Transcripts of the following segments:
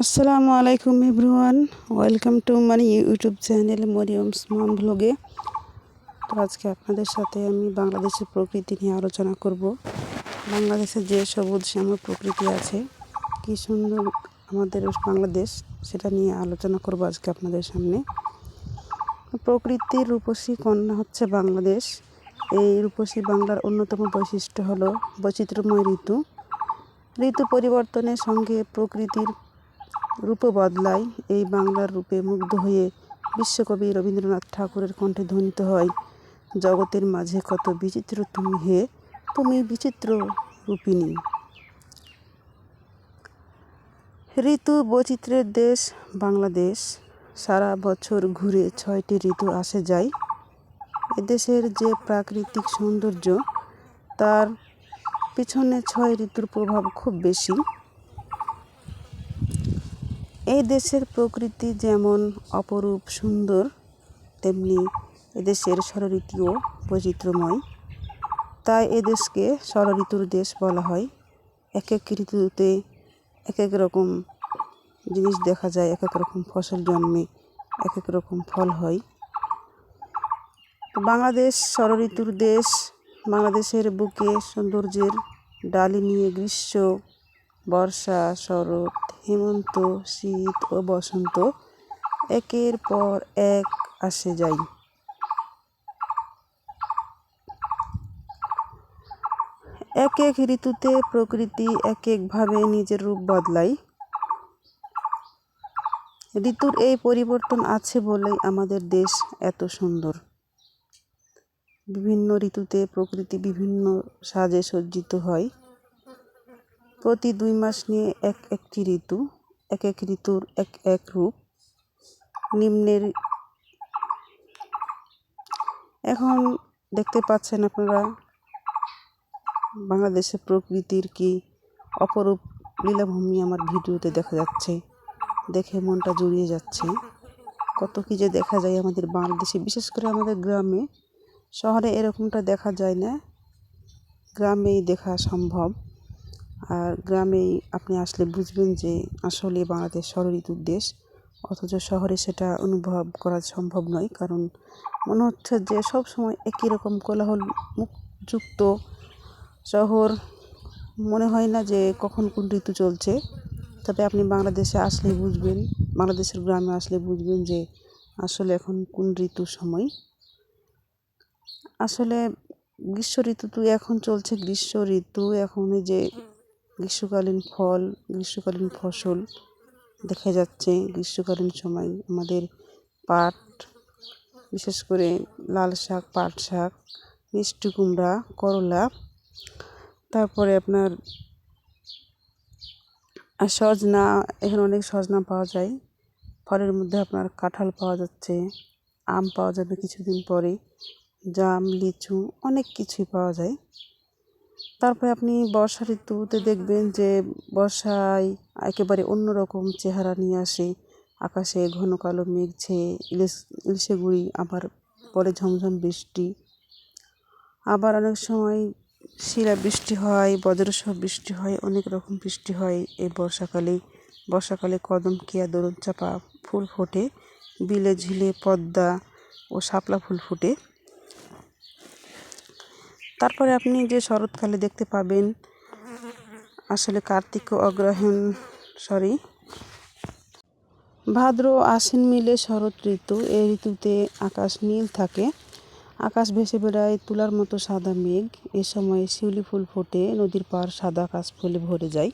আসসালামু আলাইকুম everyone. Welcome to money YouTube channel Mariyam's mom ব্লগে। তো আজকে আপনাদের সাথে আমি বাংলাদেশের প্রকৃতি নিয়ে আলোচনা করব। বাংলাদেশের যে সবুজ শ্যামল প্রকৃতি আছে, কী সুন্দর আমাদের বাংলাদেশ, সেটা নিয়ে আলোচনা করব আজকে আপনাদের সামনে। প্রকৃতির রূপসী কন্যা হচ্ছে বাংলাদেশ। এই রূপসী বাংলার অন্যতম বৈশিষ্ট্য হলো বৈচিত্র্যময় ঋতু। ঋতু পরিবর্তনের সঙ্গে প্রকৃতির রূপও বদলায়। এই বাংলার রূপে মুগ্ধ হয়ে বিশ্বকবি রবীন্দ্রনাথ ঠাকুরের কণ্ঠে ধ্বনিত হয়, জগতের মাঝে কত বিচিত্র তুমি হে, তুমি বিচিত্র রূপিণী। ঋতু বৈচিত্র্যের দেশ, বাংলাদেশ। সারা বছর ঘুরে ছয়টি ঋতু আসে যায়। এদেশের যে প্রাকৃতিক সৌন্দর্য, তার পিছনে ছয় ঋতুর প্রভাব খুব বেশি। এই দেশের প্রকৃতি যেমন অপরূপ সুন্দর, তেমনি এদেশের ষড়ঋতুও বৈচিত্র্যময়। তাই এদেশকে ষড়ঋতুর দেশ বলা হয়। এক এক ঋতুতে এক এক রকম জিনিস দেখা যায়, এক এক রকম ফসল জন্মে, এক এক রকম ফল হয়। বাংলাদেশ ষড়ঋতুর দেশ, বাংলাদেশের বুকে সৌন্দর্যের ডালি নিয়ে গ্রীষ্ম বর্ষা, শরৎ, হেমন্ত, শীত ও বসন্ত একের পর এক আসে যায় এক এক ঋতুতে প্রকৃতি এক একভাবে নিজের রূপ বদলায় ঋতুর এই পরিবর্তন আছে বলেই আমাদের দেশ এত সুন্দর। বিভিন্ন ঋতুতে প্রকৃতি বিভিন্ন সাজে সজ্জিত হয়। প্রতি দুই মাস নিয়ে এক একটি ঋতু, এক এক ঋতুর এক এক রূপ। নিম্নের এখন দেখতে পাচ্ছেন আপনারা, বাংলাদেশের প্রকৃতির কি অপরূপ লীলাভূমি আমার ভিডিওতে দেখা যাচ্ছে। দেখে মনটা জুড়িয়ে যাচ্ছে। কত কী যে দেখা যায় আমাদের বাংলাদেশে, বিশেষ করে আমাদের গ্রামে। শহরে এরকমটা দেখা যায় না। গ্রামেই দেখা সম্ভব। আর গ্রামেই আপনি আসলে বুঝবেন যে আসলে বাংলাদেশ ঋতুর দেশ, অথচ শহরে সেটা অনুভব করা সম্ভব নয়। কারণ মনে হচ্ছে যে সব সময় একই রকম কোলাহল মুখযুক্ত শহর, মনে হয় না যে কখন কোন ঋতু চলছে। তবে আপনি বাংলাদেশে আসলে বুঝবেন, বাংলাদেশের গ্রামে আসলে বুঝবেন যে আসলে এখন কোন ঋতুর সময়। আসলে গ্রীষ্ম ঋতু তো এখন চলছে গ্রীষ্ম ঋতু এখন যে গ্রীষ্মকালীন ফল, গ্রীষ্মকালীন ফসল দেখা যাচ্ছে গ্রীষ্মকালীন সময়। আমাদের পাট, বিশেষ করে লাল শাক, পাট শাক, মিষ্টি কুমড়া, করলা, তারপরে আপনার সজনা, এখানে অনেক সজনা পাওয়া যায়। ফলের মধ্যে আপনার কাঁঠাল পাওয়া যাচ্ছে, আম পাওয়া যাবে কিছুদিন পরে, জাম, লিচু অনেক কিছুই পাওয়া যায়। তারপরে আপনি বর্ষা ঋতুতে দেখবেন যে বর্ষায় একেবারে অন্যরকম চেহারা নিয়ে আসে। আকাশে ঘন কালো মেঘ ছেয়ে ইলিশ, ইলিশে গুঁড়ি, আবার পরে ঝমঝম বৃষ্টি। আবার অনেক সময় শিলা বৃষ্টি হয়, বজ্রসহ বৃষ্টি হয়, অনেক রকম বৃষ্টি হয় এই বর্ষাকালে। বর্ষাকালে কদম কেয়া দরুন চাপা ফুল ফোটে, বিলে ঝিলে পদ্মা ও শাপলা ফুল ফুটে। তারপরে আপনি যে শরৎকালে দেখতে পাবেন আসলে কার্তিক অগ্রহায়ণ সরি ভাদ্র আশ্বিন মিলে শরৎ ঋতু। এই ঋতুতে আকাশ নীল থাকে। আকাশ ভেসে বেড়ায় তুলার মতো সাদা মেঘ। এ সময় শিউলি ফুল ফোটে, নদীর পার সাদা কাশ ফুলে ভরে যায়।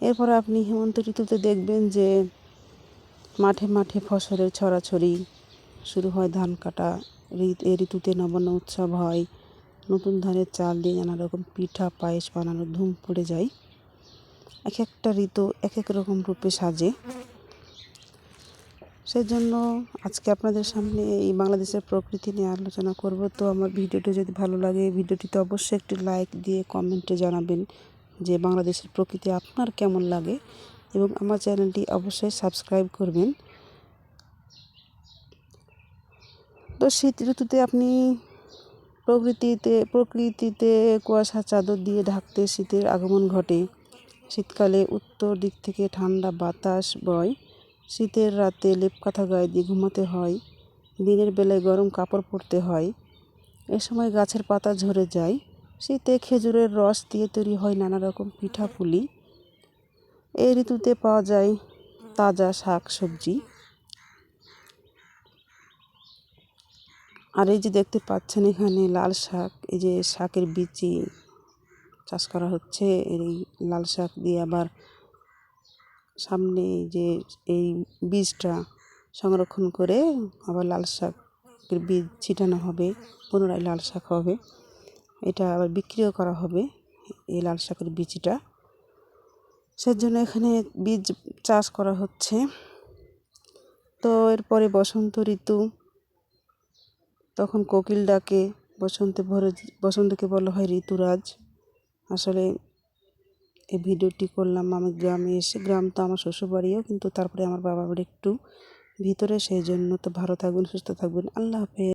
এরপর আপনি হেমন্ত ঋতুতে দেখবেন যে মাঠে মাঠে ফসলের ছড়াছড়ি শুরু হয় ধান কাটা। এই ঋতুতে নবান্ন উৎসব হয়। নতুন ধানের চাল দিয়ে নানা রকম পিঠা, পায়েস বানানোর ধুম পড়ে যায়। এক একটা ঋতু এক এক রকম রূপে সাজে। সেই জন্য আজকে আপনাদের সামনে এই বাংলাদেশের প্রকৃতি নিয়ে আলোচনা করব। তো আমার ভিডিওটি যদি ভালো লাগে, ভিডিওটিতে অবশ্যই একটি লাইক দিয়ে কমেন্টে জানাবেন যে বাংলাদেশের প্রকৃতি আপনার কেমন লাগে এবং আমার চ্যানেলটি অবশ্যই সাবস্ক্রাইব করবেন। তো শীত ঋতুতে আপনি প্রকৃতিতে প্রকৃতিতে কুয়াশা, চাদর দিয়ে ঢাকতে শীতের আগমন ঘটে। শীতকালে উত্তর দিক থেকে ঠান্ডা বাতাস বয়। শীতের রাতে লেপকাথা গায়ে দিয়ে ঘুমাতে হয়। দিনের বেলায় গরম কাপড় পরতে হয়। এ সময় গাছের পাতা ঝরে যায়। শীতে খেজুরের রস দিয়ে তৈরি হয় নানা রকম পিঠাপুলি। এই ঋতুতে পাওয়া যায় তাজা শাক সবজি। আর এই যে দেখতে পাচ্ছেন এখানে লাল শাক, এই যে শাকের বিচি চাষ করা হচ্ছে এই লাল শাক দিয়ে আবার সামনে যে এই বীজটা সংরক্ষণ করে আবার লাল শাকের বীজ ছিটানো হবে, পুনরায় লাল শাক হবে। এটা আবার বিক্রিও করা হবে, এই লাল শাকের বীজটা সেজন্য এখানে বীজ চাষ করা হচ্ছে। তো এরপরে বসন্ত ঋতু তখন কোকিল ডাকে, বসন্তে ভরে বসন্তকে বলা, হয় ঋতুরাজ, আসলে এই ভিডিওটি করলাম আমি গ্রামে এসে, গ্রাম তো আমার শ্বশুরবাড়িও, কিন্তু তারপরে আমার বাবা বাড়ি একটু ভিতরে, সেই জন্য তো ভালো থাকবেন, সুস্থ থাকবেন। আল্লাহ হাফেজ।